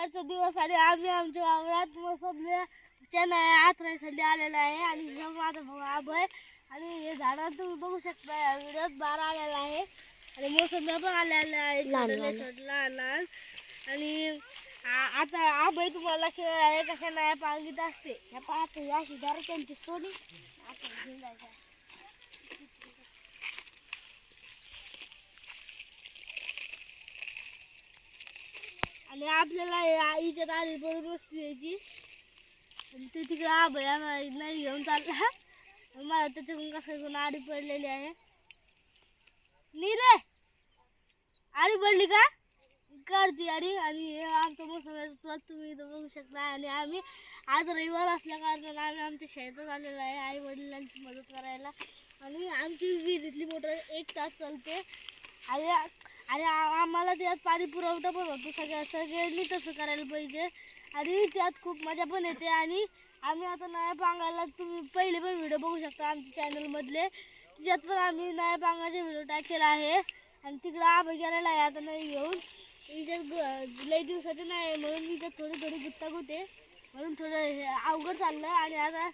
सकाळचा दिवस आणि आम्ही आमच्या वावरात मोसंबीच्या नळ्या आथरायसाठी आलेला आहे आणि हे माझा भाऊ आभय आणि हे झाडात तुम्ही बघू शकता या व्हिडिओत बारा आलेला आहे. आणि मोसंब्या पण आलेल्या आहे. लहान लहान. आणि आता आभय तुम्हाला खेळ आहे कशा नळ्या पांगीत असते? ह्या पाहते अशी जरा त्यांची सोनी. आता घेऊन जायचं. आणि आपल्याला या आईच्या दारी पडून वस्ती यायची. आणि ते तिकडे आभया नाही नाही घेऊन चालला. मला त्याच्याकडून कसं करून आडी पडलेली आहे. नी रे! आडी पडली का? करते आडी. आणि हे आमचं मोसम प्लॉट तुम्ही इथं बघू शकता. आणि आम्ही आज रविवार असल्या कारणाने आम्ही आमच्या शेतात आलेलो आहे. आई वडिलांची मदत करायला. आणि आमची विहिरीतली मोटर एक तास चालते. आणि आणि आम्हाला त्यात पाणी पुरवठा पण होतो सगळ्या सगळ्यांनी तसं करायला पाहिजे. आणि त्यात खूप मजा पण येते आणि आम्ही आता नळ्या तुम्ही पहिले पण व्हिडिओ बघू शकता आमच्या चॅनलमधले त्याच्यात पण आम्ही नळ्या पांगाचे व्हिडिओ टाकेला आहे. आणि तिकडं आम्ही गेलेला आहे आता नाही घेऊन. इथं लई दिवसाचे नाही म्हणून इथं थोडी थोडी गुत्तागुत होते. म्हणून थोडं हे अवघड चाललं आणि आता